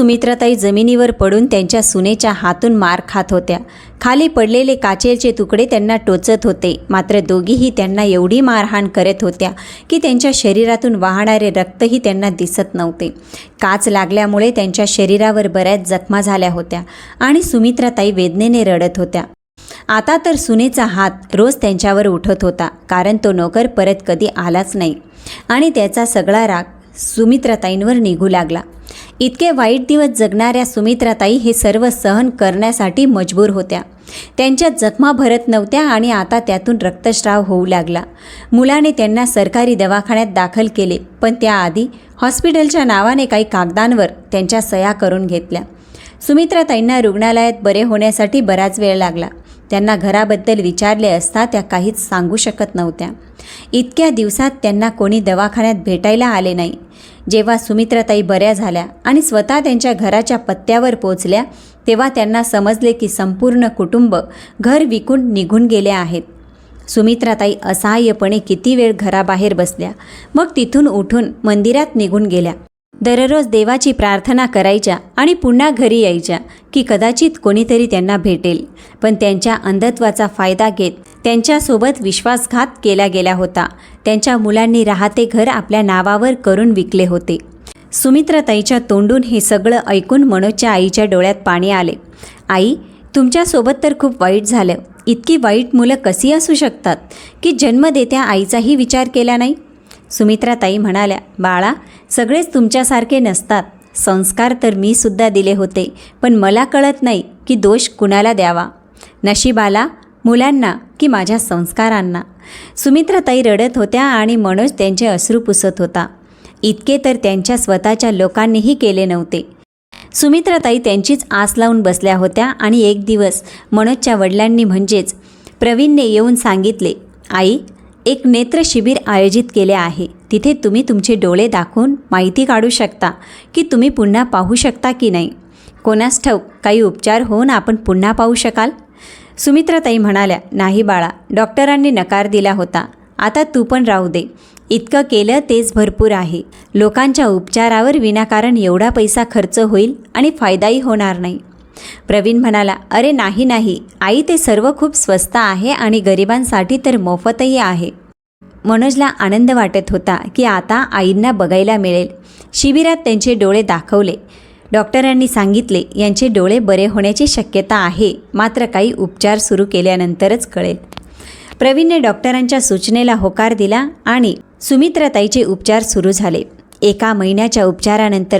सुमित्राताई जमिनीवर पडून त्यांच्या सुनेच्या हातून मार खात होत्या. खाली पडलेले काचेचे तुकडे त्यांना टोचत होते. मात्र दोघीही त्यांना एवढी मारहाण करत होत्या की त्यांच्या शरीरातून वाहणारे रक्तही त्यांना दिसत नव्हते. काच लागल्यामुळे त्यांच्या शरीरावर बऱ्याच जखमा झाल्या होत्या आणि सुमित्राताई वेदनेने रडत होत्या. आता तर सुनेचा हात रोज त्यांच्यावर उठत होता कारण तो नोकर परत कधी आलाच नाही. आणि त्याचा सगळा राग सुमित्राताईंवर निघू लागला. इतके वाईट दिवस जगणाऱ्या सुमित्राताई हे सर्व सहन करण्यासाठी मजबूर होत्या. त्यांच्या जखमा भरत नव्हत्या आणि आता त्यातून रक्तस्राव होऊ लागला. मुलाने त्यांना सरकारी दवाखान्यात दाखल केले पण त्याआधी हॉस्पिटलच्या नावाने काही कागदांवर त्यांच्या सया करून घेतल्या. सुमित्राताईंना रुग्णालयात बरे होण्यासाठी बराच वेळ लागला. त्यांना घराबद्दल विचारले असता त्या काहीच सांगू शकत नव्हत्या. इतक्या दिवसात त्यांना कोणी दवाखान्यात भेटायला आले नाही. जेव्हा सुमित्राताई बऱ्या झाल्या आणि स्वतः त्यांच्या घराच्या पत्त्यावर पोचल्या तेव्हा त्यांना समजले की संपूर्ण कुटुंब घर विकून निघून गेले आहेत. सुमित्राताई असहाय्यपणे किती वेळ घराबाहेर बसल्या मग तिथून उठून मंदिरात निघून गेल्या. दररोज देवाची प्रार्थना करायच्या आणि पुन्हा घरी यायच्या की कदाचित कोणीतरी त्यांना भेटेल. पण त्यांच्या अंधत्वाचा फायदा घेत त्यांच्यासोबत विश्वासघात केला गेला होता. त्यांच्या मुलांनी राहते घर आपल्या नावावर करून विकले होते. सुमित्राताईच्या तोंडून हे सगळं ऐकून मनोजच्या आईच्या डोळ्यात पाणी आले. आई तुमच्यासोबत तर खूप वाईट झालं. इतकी वाईट मुलं कशी असू शकतात? की जन्म देत्या आईचाही विचार केला नाही? सुमित्राताई म्हणाल्या बाळा सगळेच तुमच्यासारखे नसतात. संस्कार तर मी सुद्धा दिले होते पण मला कळत नाही की दोष कुणाला द्यावा. नशिबाला मुलांना की माझ्या संस्कारांना. सुमित्राताई रडत होत्या आणि मनोज त्यांचे अश्रू पुसत होता. इतके तर त्यांच्या स्वतःच्या लोकांनीही केले नव्हते. सुमित्राताई त्यांचीच आस लावून बसल्या होत्या आणि एक दिवस मनोजच्या वडिलांनी म्हणजेच प्रवीणने येऊन सांगितले आई एक नेत्र शिबिर आयोजित केले आहे. तिथे तुम्ही तुमचे डोळे दाखवून माहिती काढू शकता की तुम्ही पुन्हा पाहू शकता की नाही. कोणास ठाऊक काही उपचार होऊन आपण पुन्हा पाहू शकाल? सुमित्राताई म्हणाल्या नाही बाळा डॉक्टरांनी नकार दिला होता. आता तू पण राहू दे. इतकं केलं तेच भरपूर आहे. लोकांच्या उपचारावर विनाकारण एवढा पैसा खर्च होईल आणि फायदाही होणार नाही. प्रवीण म्हणाला अरे नाही नाही. आई ते सर्व खूप स्वस्त आहे आणि गरिबांसाठी तर मोफतही आहे. मनोजला आनंद वाटत होता की आता आईंना बघायला मिळेल. शिबिरात त्यांचे डोळे दाखवले. डॉक्टरांनी सांगितले यांचे डोळे बरे होण्याची शक्यता आहे. मात्र काही उपचार सुरू केल्यानंतरच कळेल. प्रवीणने डॉक्टरांच्या सूचनेला होकार दिला आणि सुमित्राताईचे उपचार सुरू झाले. एका महिन्याच्या उपचारानंतर